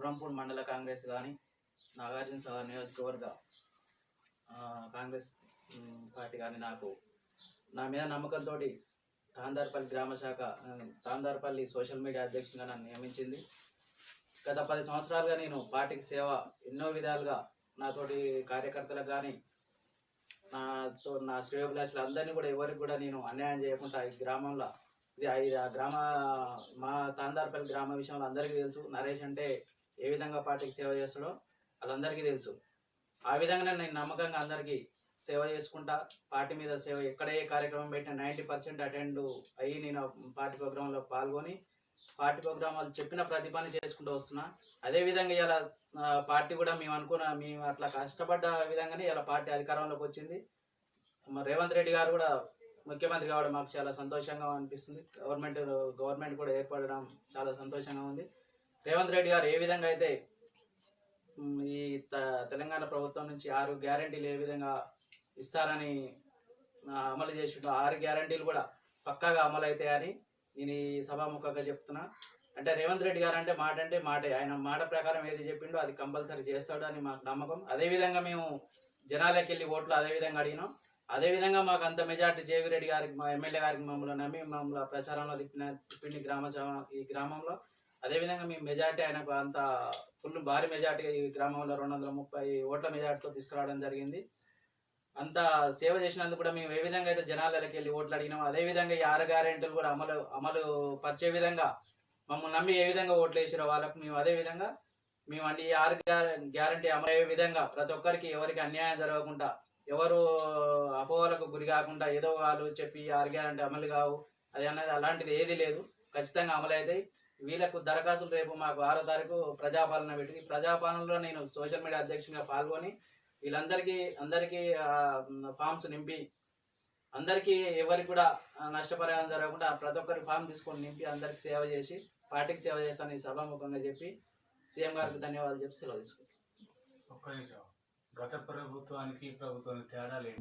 కుర్రంపూడి మండల కాంగ్రెస్ కానీ నాగార్జున సాగర్ నియోజకవర్గ కాంగ్రెస్ పార్టీ కానీ నాకు నా మీద నమ్మకంతో తాందార్పల్లి గ్రామ శాఖ తాందార్పల్లి సోషల్ మీడియా అధ్యక్షునిగా నన్ను నియమించింది. గత పది సంవత్సరాలుగా నేను పార్టీకి సేవ ఎన్నో విధాలుగా నాతోటి కార్యకర్తలకు కానీ నాతో నా శ్రేయోభిలాషులు అందరినీ కూడా ఎవరికి కూడా నేను అన్యాయం చేయకుండా ఈ గ్రామంలో ఇది ఇది ఆ గ్రామ మా తాందార్పల్లి గ్రామ విషయంలో అందరికీ తెలుసు. నరేష్ అంటే ఏ విధంగా పార్టీకి సేవ చేస్తాడో వాళ్ళందరికీ తెలుసు. ఆ విధంగా నేను నమ్మకంగా అందరికీ సేవ చేసుకుంటా. పార్టీ మీద సేవ ఎక్కడ ఏ కార్యక్రమం పెట్టిన నైంటీ పర్సెంట్ అటెండ్ అయ్యి నేను పార్టీ ప్రోగ్రాంలో పాల్గొని పార్టీ ప్రోగ్రామాలు చెప్పిన ప్రతి పని చేసుకుంటూ వస్తున్నా. అదే విధంగా ఇలా పార్టీ కూడా మేము అనుకున్న మేము అట్లా కష్టపడ్డ విధంగానే ఇలా పార్టీ అధికారంలోకి వచ్చింది. రేవంత్ రెడ్డి గారు కూడా ముఖ్యమంత్రి కావడం మాకు చాలా సంతోషంగా అనిపిస్తుంది. గవర్నమెంట్ గవర్నమెంట్ కూడా ఏర్పడడం చాలా సంతోషంగా ఉంది. రేవంత్ రెడ్డి గారు ఏ విధంగా అయితే ఈ త- తెలంగాణ ప్రభుత్వం నుంచి ఆరు గ్యారంటీలు ఏ విధంగా ఇస్తారని అమలు చేసి ఆరు గ్యారంటీలు కూడా పక్కాగా అమలు అవుతాయని నేను ఈ సభాముఖంగా చెప్తున్నా. అంటే రేవంత్ రెడ్డి గారు అంటే మాట అంటే మాటే. ఆయన మాట ప్రకారం ఏది చెప్పిండో అది కంపల్సరీ చేస్తాడు అని మాకు నమ్మకం. అదే విధంగా మేము జనాలకి వెళ్ళి ఓట్లు అదే విధంగా అడిగినాం. అదే విధంగా మాకు అంత మెజార్టీ జేవి రెడ్డి గారికి మా ఎమ్మెల్యే గారికి మమ్మల్ని నమ్మి మమ్మల్ని ప్రచారంలో తిప్పిన తిప్పిండి గ్రామ ఈ గ్రామంలో. అదే విధంగా మేము మెజార్టీ ఆయనకు అంత ఫుల్ భారీ మెజార్టీ ఈ గ్రామంలో రెండు వందల ముప్పై ఓట్ల మెజార్టీతో తీసుకురావడం జరిగింది. అంత సేవ చేసినందుకు కూడా మేము ఏ విధంగా అయితే జనాలకి వెళ్ళి ఓట్లు అడిగినాం అదే విధంగా ఈ ఆరు గ్యారెంటీలు కూడా అమలు అమలు పరిచే విధంగా మమ్మల్ని నమ్మి ఏ విధంగా ఓట్లు వేసిరో వాళ్ళకు మేము అదే విధంగా మేము అన్ని ఈ ఆరు గ్యారంటీ అమలు అయ్యే విధంగా ప్రతి ఒక్కరికి ఎవరికి అన్యాయం జరగకుండా ఎవరు అపోహలకు గురి కాకుండా ఏదో వాళ్ళు చెప్పి ఆరు గ్యారంటీ అమలు కావు అది అనేది అలాంటిది ఏది లేదు. ఖచ్చితంగా అమలు అవుతాయి వీళ్ళకు దరఖాస్తులు రేపు మాకు ఆరో తారీఖు ప్రజాపాలన పెట్టి ప్రజాపాలనలో నేను సోషల్ మీడియా అధ్యక్షునిగా పాల్గొని వీళ్ళందరికీ అందరికీ ఫామ్స్ నింపి అందరికీ ఎవరికి కూడా నష్టపరిహారం జరగకుండా ప్రతి ఒక్కరి ఫామ్ తీసుకొని నింపి అందరికి సేవ చేసి పార్టీకి సేవ చేస్తాను ఈ సభాముఖంగా చెప్పి సీఎం గారికి ధన్యవాదాలు చెప్పి సెలవు తీసుకుంటాను ఒక్క నిమిషం. గత ప్రభుత్వానికి ప్రభుత్వానికి తేడా లేదు.